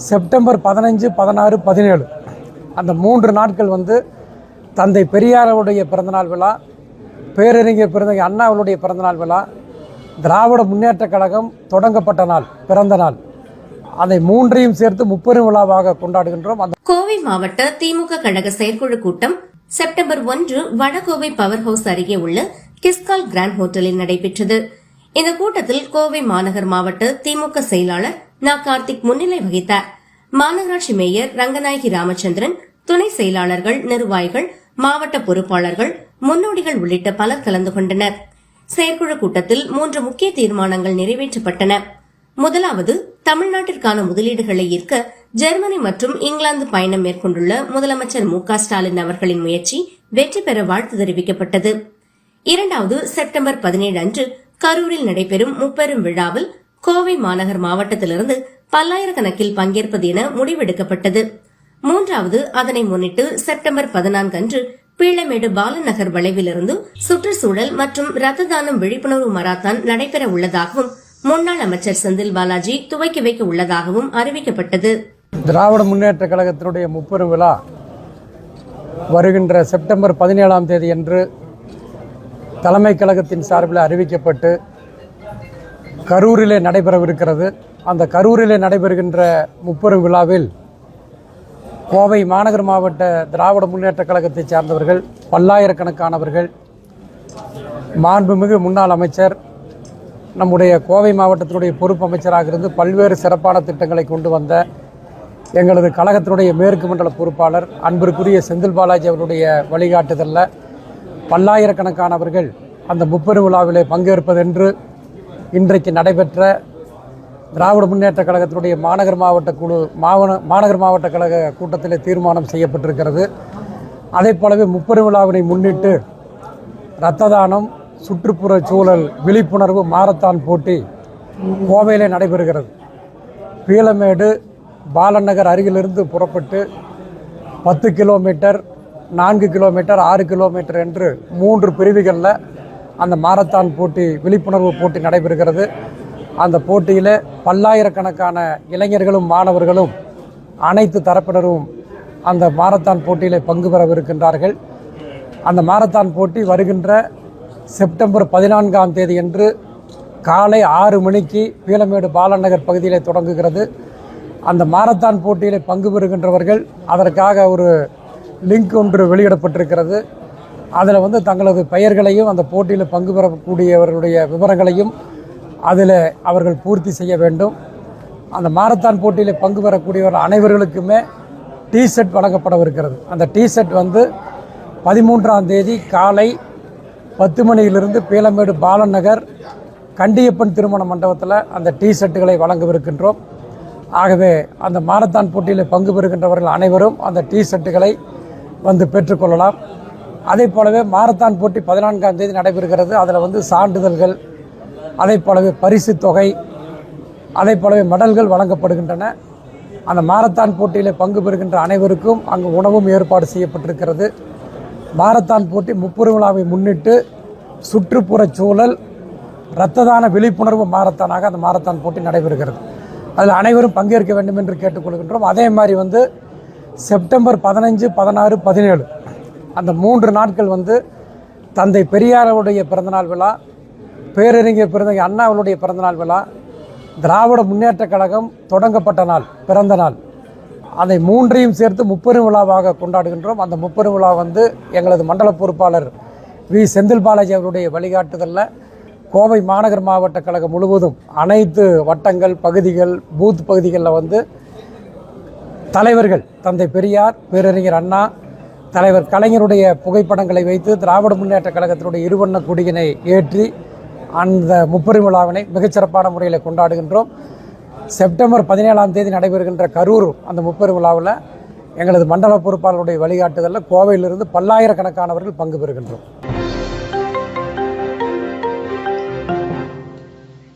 September பதினஞ்சு பதினாறு பதினேழு. அந்த மூன்று நாட்கள் வந்து தந்தை பெரியாரவுடைய பிறந்தநாள் விழா பேரறிஞர் பிறந்த அண்ணாவுடைய பிறந்தநாள் விழா திராவிட முன்னேற்றக் கழகம் தொடங்கப்பட்ட நாள் பிறந்த நாள். அதை மூன்றையும் சேர்த்து முப்பெரும் விழாவாக கொண்டாடுகின்றோம். அந்த கோவை மாவட்ட திமுக கழக செயற்குழு கூட்டம் செப்டம்பர் ஒன்று வடகோவை பவர் ஹவுஸ் அருகே உள்ள கிஸ்கால் கிராண்ட் ஹோட்டலில் நடைபெற்றது. இந்த கூட்டத்தில் கோவை மாநகர் மாவட்ட திமுக செயலாளர் நா கார்த்திக் முன்னிலை வகித்தார். மாநகராட்சி மேயர் ரங்கநாயகி ராமச்சந்திரன் துணை செயலாளர்கள் நிர்வாகிகள் மாவட்ட பொறுப்பாளர்கள் முன்னோடிகள் உள்ளிட்ட பலர் கலந்து கொண்டனர். செயற்குழு கூட்டத்தில் மூன்று முக்கிய தீர்மானங்கள் நிறைவேற்றப்பட்டன. முதலாவது தமிழ்நாட்டிற்கான முதலீடுகளை ஈர்க்க ஜெர்மனி மற்றும் இங்கிலாந்து பயணம் மேற்கொண்டுள்ள முதலமைச்சர் மு க ஸ்டாலின் அவர்களின் முயற்சி வெற்றி பெற வாழ்த்து தெரிவிக்கப்பட்டது. இரண்டாவது செப்டம்பர் பதினேழு அன்று கரூரில் நடைபெறும் முப்பெரும் விழாவில் கோவை மாநகர் மாவட்டத்திலிருந்து பல்லாயிரக்கணக்கில் பங்கேற்பது என முடிவெடுக்கப்பட்டது. மூன்றாவது அதனை முன்னிட்டு செப்டம்பர் பதினான்கு அன்று பீளமேடு பாலநகர் வளைவிலிருந்து சுற்றுச்சூழல் மற்றும் ரத்த தானம் விழிப்புணர்வு மராத்தான் நடைபெற உள்ளதாகவும் முன்னாள் அமைச்சர் செந்தில் பாலாஜி துவக்கி வைக்க உள்ளதாகவும் அறிவிக்கப்பட்டது. திராவிட முன்னேற்ற கழகத்தினுடைய முப்பெரும் விழா வருகின்ற செப்டம்பர் பதினேழாம் தேதி அன்று தலைமை கழகத்தின் சார்பில் அறிவிக்கப்பட்டு கரூரிலே நடைபெறவிருக்கிறது. அந்த கரூரிலே நடைபெறுகின்ற முப்பெரும் விழாவில் கோவை மாநகர் மாவட்ட திராவிட முன்னேற்ற கழகத்தை சார்ந்தவர்கள் பல்லாயிரக்கணக்கானவர்கள் மாண்புமிகு முன்னாள் அமைச்சர் நம்முடைய கோவை மாவட்டத்தினுடைய பொறுப்பு அமைச்சராக இருந்து பல்வேறு சிறப்பான திட்டங்களை கொண்டு வந்த எங்களது கழகத்தினுடைய மேற்கு மண்டல பொறுப்பாளர் அன்பிற்குரிய செந்தில் பாலாஜி அவருடைய வழிகாட்டுதலில் பல்லாயிரக்கணக்கானவர்கள் அந்த முப்பெரும் விழாவிலே பங்கேற்பதென்று இன்றைக்கு நடைபெற்ற திராவிட முன்னேற்ற கழகத்தினுடைய மாநகர் மாவட்ட குழு மாவன மாநகர் மாவட்ட கழக கூட்டத்தில் தீர்மானம் செய்யப்பட்டிருக்கிறது. அதைப் போலவே முப்பெரும் விழாவினை முன்னிட்டு இரத்த தானம் சுற்றுப்புற சூழல் விழிப்புணர்வு மாரத்தான் போட்டி கோவையிலே நடைபெறுகிறது. பீளமேடு பாலநகர் அருகிலிருந்து புறப்பட்டு பத்து கிலோமீட்டர் நான்கு கிலோமீட்டர் ஆறு கிலோமீட்டர் என்று மூன்று பிரிவுகளில் அந்த மாரத்தான் போட்டி விழிப்புணர்வு போட்டி நடைபெறுகிறது. அந்த போட்டியில் பல்லாயிரக்கணக்கான இளைஞர்களும் மாணவர்களும் அனைத்து தரப்பினரும் அந்த மாரத்தான் போட்டியில் பங்கு பெறவிருக்கின்றார்கள். அந்த மாரத்தான் போட்டி வருகின்ற செப்டம்பர் பதினான்காம் தேதி என்று காலை ஆறு மணிக்கு பீலமேடு பாலநகர் பகுதியில் தொடங்குகிறது. அந்த மாரத்தான் போட்டியில் பங்கு பெறுகின்றவர்கள் அதற்காக ஒரு லிங்க் ஒன்று வெளியிடப்பட்டிருக்கிறது. அதில் வந்து தங்களது பெயர்களையும் அந்த போட்டியில் பங்கு பெறக்கூடியவர்களுடைய விவரங்களையும் அதில் அவர்கள் பூர்த்தி செய்ய வேண்டும். அந்த மாரத்தான் போட்டியில் பங்கு பெறக்கூடியவர் அனைவர்களுக்குமே டி ஷர்ட் வழங்கப்படவிருக்கிறது அந்த டி ஷர்ட் வந்து பதிமூன்றாம் தேதி காலை பத்து மணியிலிருந்து பீலமேடு பாலன் நகர் கண்டியப்பன் திருமண மண்டபத்தில் அந்த டீஷர்ட்டுகளை வழங்கவிருக்கின்றோம். ஆகவே அந்த மாரத்தான் போட்டியில் பங்கு பெறுகின்றவர்கள் அனைவரும் அந்த டிஷர்ட்டுகளை வந்து பெற்றுக்கொள்ளலாம் அதே போலவே மாரத்தான் போட்டி பதினான்காம் தேதி நடைபெறுகிறது. அதில் வந்து சான்றிதழ்கள் அதே போலவே பரிசு தொகை அதே போலவே மெடல்கள் வழங்கப்படுகின்றன. அந்த மாரத்தான் போட்டியில் பங்கு பெறுகின்ற அனைவருக்கும் அங்கு உணவும் ஏற்பாடு செய்யப்பட்டிருக்கிறது. மாரத்தான் போட்டி முப்பெரும் விழாவை முன்னிட்டு சுற்றுப்புறச் சூழல் இரத்த தான விழிப்புணர்வு மாரத்தானாக அந்த மாரத்தான் போட்டி நடைபெறுகிறது. அதில் அனைவரும் பங்கேற்க வேண்டும் என்று கேட்டுக்கொள்கின்றோம். அதே மாதிரி வந்து செப்டம்பர் பதினஞ்சு பதினாறு பதினேழு அந்த மூன்று நாட்கள் வந்து தந்தை பெரியாருடைய பிறந்தநாள் விழா பேரறிஞர் பிறந்த அண்ணாவுடைய பிறந்தநாள் விழா திராவிட முன்னேற்றக் கழகம் தொடங்கப்பட்ட நாள் பிறந்த நாள். அதை மூன்றையும் சேர்த்து முப்பெரும் விழாவாக கொண்டாடுகின்றோம். அந்த முப்பெரும் விழா வந்து எங்களது மண்டல பொறுப்பாளர் வி. செந்தில் பாலாஜி அவருடைய வழிகாட்டுதலில். கோவை மாநகர் மாவட்ட கழகம் முழுவதும் அனைத்து வட்டங்கள் பகுதிகள் பூத் பகுதிகளில் வந்து தலைவர்கள் தந்தை பெரியார் பேரறிஞர் அண்ணா தலைவர் கலைஞருடைய புகைப்படங்களை வைத்து திராவிட முன்னேற்ற கழகத்தினுடைய இருவண்ண கொடியினை ஏற்றி அந்த முப்பெரும் விழாவினை மிகச்சிறப்பான முறையில் கொண்டாடுகின்றோம். செப்டம்பர் பதினேழாம் தேதி நடைபெறுகின்ற கரூர் அந்த முப்பெரும் விழாவில் எங்களது மண்டல பொறுப்பாளருடைய வழிகாட்டுதலில் கோவையிலிருந்து பல்லாயிரக்கணக்கானவர்கள் பங்கு பெறுகின்றோம்.